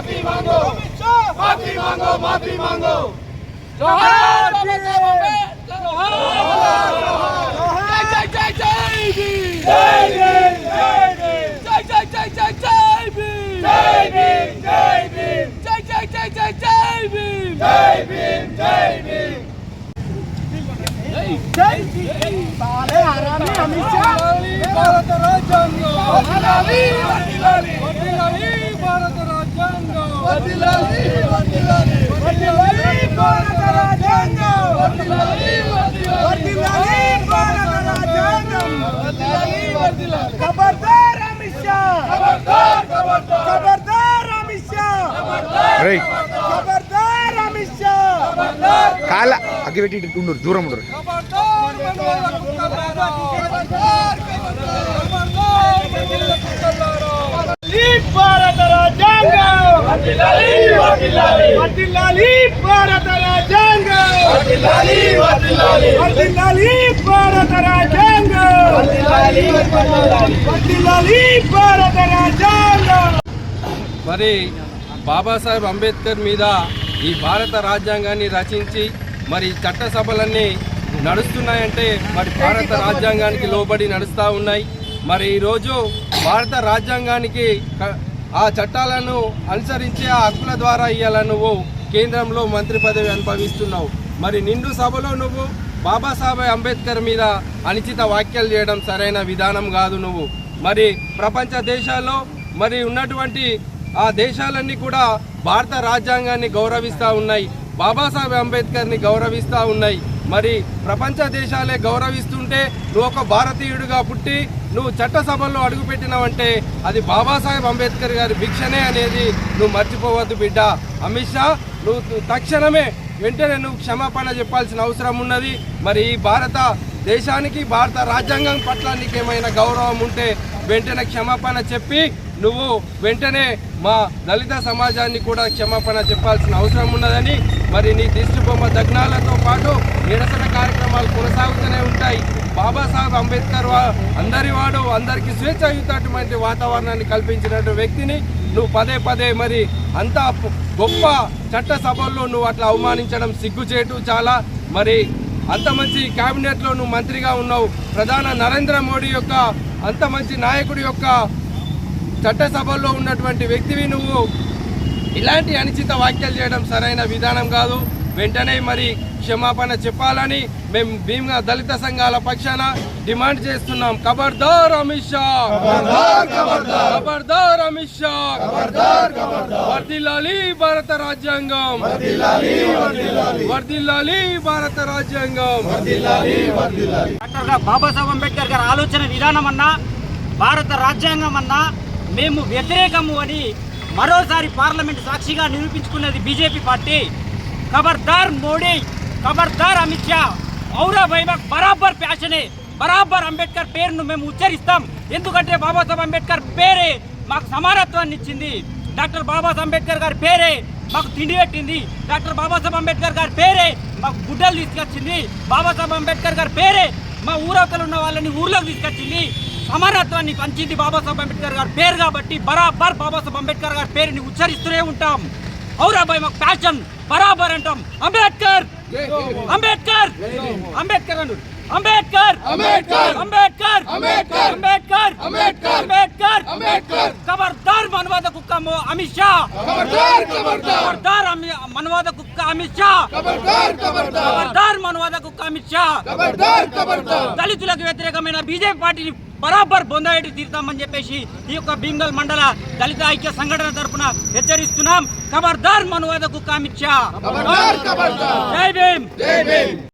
माफी मांगो माफी मांगो माफी मांगो जोहार जय जय जय भी जय भी जय जय जय जय जय भी जय भी जय भी जय जय जय जय जय भी जय भी जय भी जय जय बाले हरामी अमित शाह भारत राज्य वकीलाली वकीलाली वकीलाली భారత రాజ్యాంగం వర్ధిల్లాలి వర్ధిల్లాలి వర్ధిల్లాలి భారత రాజ్యాంగం! వర్ధిల్లాలి భారత రాజ్యాంగం. భారత రాజ్యాంగం. భారత రాజ్యాంగం. మరి బాబాసాహెబ్ అంబేద్కర్ మీద ఈ భారత రాజ్యాంగాన్ని రచించి మరి చట్టసభలన్నీ నడుస్తున్నాయంటే మరి భారత రాజ్యాంగానికి లోబడి నడుస్తూ ఉన్నాయి. మరి ఈరోజు భారత రాజ్యాంగానికి ఆ చట్టాలను అనుసరించి ఆ హక్కుల ద్వారా ఇవాళ నువ్వు కేంద్రంలో మంత్రి పదవి అనుభవిస్తున్నావు. మరి నిండు సభలో నువ్వు బాబాసాహెబ్ అంబేద్కర్ మీద అనిచిత వ్యాఖ్యలు చేయడం సరైన విధానం కాదు నువ్వు. మరి ప్రపంచ దేశాల్లో మరి ఉన్నటువంటి ఆ దేశాలన్నీ కూడా భారత రాజ్యాంగాన్ని గౌరవిస్తూ ఉన్నాయి. బాబాసాహెబ్ అంబేద్కర్ని గౌరవిస్తూ ఉన్నాయి. మరి ప్రపంచ దేశాలే గౌరవిస్తుంటే నువ్వు ఒక భారతీయుడిగా పుట్టి నువ్వు చట్టసభల్లో అడుగుపెట్టినావంటే అది బాబాసాహెబ్ అంబేద్కర్ గారి భిక్షనే అనేది నువ్వు మర్చిపోవద్దు బిడ్డ. అమిత్ షా నువ్వు తక్షణమే వెంటనే నువ్వు క్షమాపణ చెప్పాల్సిన అవసరం ఉన్నది. మరి ఈ భారత దేశానికి భారత రాజ్యాంగం పట్ల నీకేమైనా గౌరవం ఉంటే వెంటనే క్షమాపణ చెప్పి నువ్వు వెంటనే మా దళిత సమాజాన్ని కూడా క్షమాపణ చెప్పాల్సిన అవసరం ఉన్నదని మరి నీ దిష్టి బొమ్మ దగ్నాలతో పాటు నిరసన కార్యక్రమాలు కొనసాగుతూనే ఉంటాయి. బాబాసాహెబ్ అంబేద్కర్ అందరి వాడు అందరికీ స్వేచ్ఛ స్వేచ్ఛాయుతటువంటి వాతావరణాన్ని కల్పించినటువంటి వ్యక్తిని నువ్వు పదే పదే మరి అంత గొప్ప చట్ట సభల్లో నువ్వు అట్లా అవమానించడం సిగ్గుచేటు చాలా. మరి అంత మంచి క్యాబినెట్లో నువ్వు మంత్రిగా ఉన్నావు. ప్రధాన నరేంద్ర మోడీ యొక్క అంత మంచి నాయకుడి యొక్క చట్టసభల్లో ఉన్నటువంటి వ్యక్తివి నువ్వు. ఇలాంటి అనిశ్చిత వ్యాఖ్యలు చేయడం సరైన విధానం కాదు. వెంటనే మరి క్షమాపణ చెప్పాలని మేము భీమ్గా దళిత సంఘాల పక్షాన డిమాండ్ చేస్తున్నాం. ఖబర్దార్ అమిత్ షా. ఖబర్దార్ అమిత్ షా. వర్దిల్లాలి భారత రాజ్యాంగం. వర్దిల్లాలి భారత రాజ్యాంగం. డాక్టర్ బాబాసాహెబ్ అంబేద్కర్ గారి ఆలోచన విధానం అన్నా భారత రాజ్యాంగం అన్నా మేము వ్యతిరేకము అని మరోసారి పార్లమెంట్ సాక్షిగా నిరూపించుకున్నది బీజేపీ పార్టీ. ఖబర్దార్ మోడీ ఖబర్దార్ అమిత్ షా ఔరా వైభక్ బరాబర్ ప్యాషనే బరాబర్ అంబేద్కర్ పేరును మేము ఉచ్చరిస్తాం. ఎందుకంటే బాబాసాహెబ్ అంబేద్కర్ పేరే మాకు సమానత్వాన్ని ఇచ్చింది. డాక్టర్ బాబాసాహెబ్ అంబేద్కర్ గారి పేరే మాకు తిండి పెట్టింది. డాక్టర్ బాబాసాహెబ్ అంబేద్కర్ గారి పేరే మాకు గుడ్డలు తీసుకొచ్చింది. బాబాసాహెబ్ అంబేద్కర్ గారి పేరే మా ఊరవతలు ఉన్న వాళ్ళని ఊర్లోకి తీసుకొచ్చింది. సమానత్వాన్ని పంచింది బాబాసాహెబ్ అంబేద్కర్ గారి పేరు కాబట్టి బరాబర్ బాబాసాహెబ్ అంబేద్కర్ గారి పేరుని ఉచ్చరిస్తూనే ఉంటాం. ఔరాబాయ్ మాకు ప్యాషన్ బరాబర్ అంటాం. అంబేద్కర్! అంబేద్కర్! అంబేద్కర్ అను అంబేద్కర్! అంబేద్కర్! అంబేద్కర్! అంబేద్కర్! అంబేద్కర్! అంబేద్కర్! అంబేద్కర్! అంబేద్కర్! ఖబర్దార్ మనవాద కుక్క అమిత్ షా! ఖబర్దార్ ఖబర్దార్ ఖబర్దార్ అమి- మనవాద కుక్క అమిత్ షా! ఖబర్దార్ ఖబర్దార్ ఖబర్దార్ మనవాద కుక్క అమిత్ షా! ఖబర్దార్ ఖబర్దార్ దళితులకు వ్యతిరేకమైన బీజేపీ పార్టీని బరాబర్ బొందాయిటి తీరుతామని చెప్పేసి ఈ యొక్క బీంగల్ మండల దళిత ఐక్య సంఘటన తరపున హెచ్చరిస్తున్నాం. ఖబర్దార్ మనువాద కుక్క అమిత్ షా ఖబర్దార్ ఖబర్దార్ జై భీమ్. జై భీమ్.